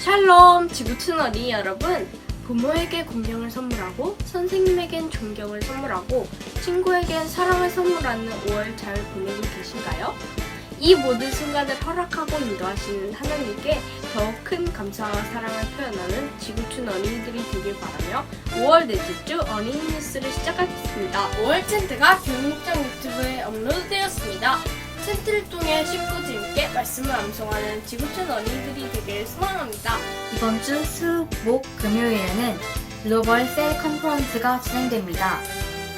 샬롬 지구촌 어린이 여러분 부모에게 공경을 선물하고 선생님에겐 존경을 선물하고 친구에겐 사랑을 선물하는 5월 잘 보내고 계신가요? 이 모든 순간을 허락하고 인도하시는 하나님께 더욱 큰 감사와 사랑을 표현하는 지구촌 어린이들이 되길 바라며 5월 넷째 주 어린이 뉴스를 시작하겠습니다. 5월 챈트가 교육목장 유튜브에 업로드되었습니다. 챈트를 통해 식구들께 말씀을 암송하는 지구촌 어린이들이 되길 소망합니다. 이번 주 수, 목, 금요일에는 글로벌 셀 컨퍼런스가 진행됩니다.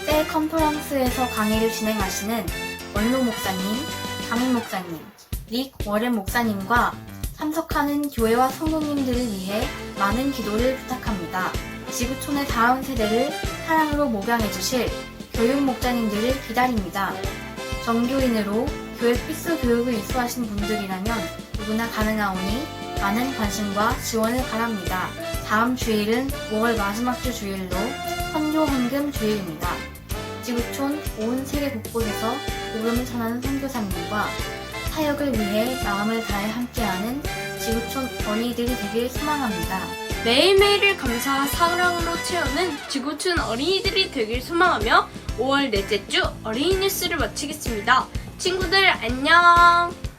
셀 컨퍼런스에서 강의를 진행하시는 원로 목사님, 담임 목사님, 릭 워렌 목사님과 참석하는 교회와 성도님들을 위해 많은 기도를 부탁합니다. 지구촌의 다음 세대를 사랑으로 목양해 주실 교육 목자님들을 기다립니다. 정교인으로 교회 필수 교육을 이수하신 분들이라면 누구나 가능하오니 많은 관심과 지원을 바랍니다. 다음 주일은 5월 마지막 주 주일로 선교 헌금 주일입니다. 지구촌 온 세계 곳곳에서 복음을 전하는 선교사님과 사역을 위해 마음을 다해 함께하는 지구촌 어린이들이 되길 소망합니다. 매일매일을 감사와 사랑으로 채우는 지구촌 어린이들이 되길 소망하며 5월 넷째 주 어린이 뉴스를 마치겠습니다. 친구들 안녕!